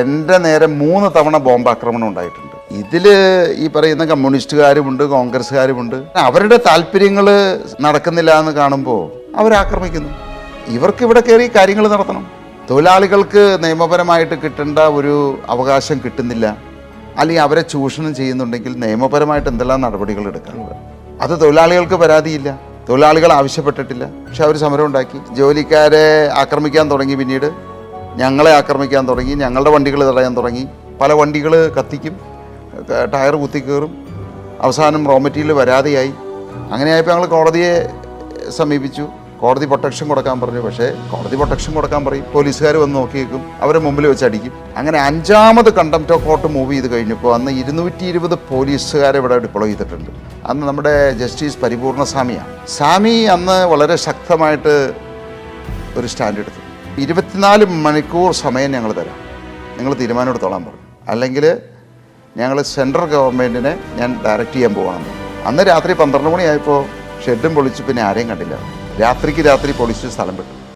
എന്റെ നേരെ മൂന്ന് തവണ ബോംബാക്രമണം ഉണ്ടായിട്ടുണ്ട്. ഇതിൽ ഈ പറയുന്ന കമ്മ്യൂണിസ്റ്റുകാരുമുണ്ട് കോൺഗ്രസ്സുകാരുമുണ്ട്. അവരുടെ താല്പര്യങ്ങൾ നടക്കുന്നില്ല എന്ന് കാണുമ്പോൾ അവരാക്രമിക്കുന്നു ഇവർക്ക് ഇവിടെ കയറി കാര്യങ്ങൾ നടത്തണം. തൊഴിലാളികൾക്ക് നിയമപരമായിട്ട് കിട്ടേണ്ട ഒരു അവകാശം കിട്ടുന്നില്ല. അല്ലെങ്കിൽ അവരെ ചൂഷണം ചെയ്യുന്നുണ്ടെങ്കിൽ നിയമപരമായിട്ട് എന്തെല്ലാം നടപടികൾ എടുക്കാനുള്ളത് അത് തൊഴിലാളികൾക്ക് പരാതിയില്ല. തൊഴിലാളികൾ ആവശ്യപ്പെട്ടിട്ടില്ല. പക്ഷെ അവർ സമരം ഉണ്ടാക്കി. ജോലിക്കാരെ ആക്രമിക്കാൻ തുടങ്ങി പിന്നീട്. ഞങ്ങളെ ആക്രമിക്കാൻ തുടങ്ങി ഞങ്ങളുടെ വണ്ടികൾ തടയാൻ തുടങ്ങി. പല വണ്ടികൾ കത്തിക്കും ടയർ കുത്തിക്കയറും അവസാനം റോ മെറ്റീരിയൽ വരാതെയായി. അങ്ങനെയായപ്പോൾ ഞങ്ങൾ കോടതിയെ സമീപിച്ചു. കോടതി പ്രൊട്ടക്ഷൻ കൊടുക്കാൻ പറഞ്ഞു. പക്ഷേ കോടതി പ്രൊട്ടക്ഷൻ കൊടുക്കാൻ പറയും. പോലീസുകാർ വന്ന് നോക്കിയേക്കും. അവരെ മുമ്പിൽ വെച്ച് അടിക്കും. അങ്ങനെ അഞ്ചാമത് കണ്ടംപ്റ്റ് കോർട്ട് മൂവ് ചെയ്ത് കഴിഞ്ഞപ്പോൾ അന്ന് ഇരുന്നൂറ്റി ഇരുപത് പോലീസുകാരെ ഇവിടെ ഡിപ്ലോയ് ചെയ്തിട്ടുണ്ട്. അന്ന് നമ്മുടെ ജസ്റ്റിസ് പരിപൂർണ സ്വാമിയാണ് സ്വാമി അന്ന് വളരെ ശക്തമായിട്ട് ഒരു സ്റ്റാൻഡ് എടുത്തു. ഇരുപത്തിനാല് മണിക്കൂർ സമയം ഞങ്ങൾ തരാം. നിങ്ങൾ തീരുമാനം എടുത്തോളാൻ പറഞ്ഞു. അല്ലെങ്കിൽ ഞങ്ങൾ സെൻട്രൽ ഗവൺമെന്റിനെ ഞാൻ ഡയറക്റ്റ് ചെയ്യാൻ പോകണം അന്ന് രാത്രി പന്ത്രണ്ട് മണിയായപ്പോൾ ഷെഡും പൊളിച്ച് പിന്നെ ആരെയും കണ്ടില്ല. രാത്രിക്ക് രാത്രി പൊളിച്ച് സ്ഥലം വിട്ടു.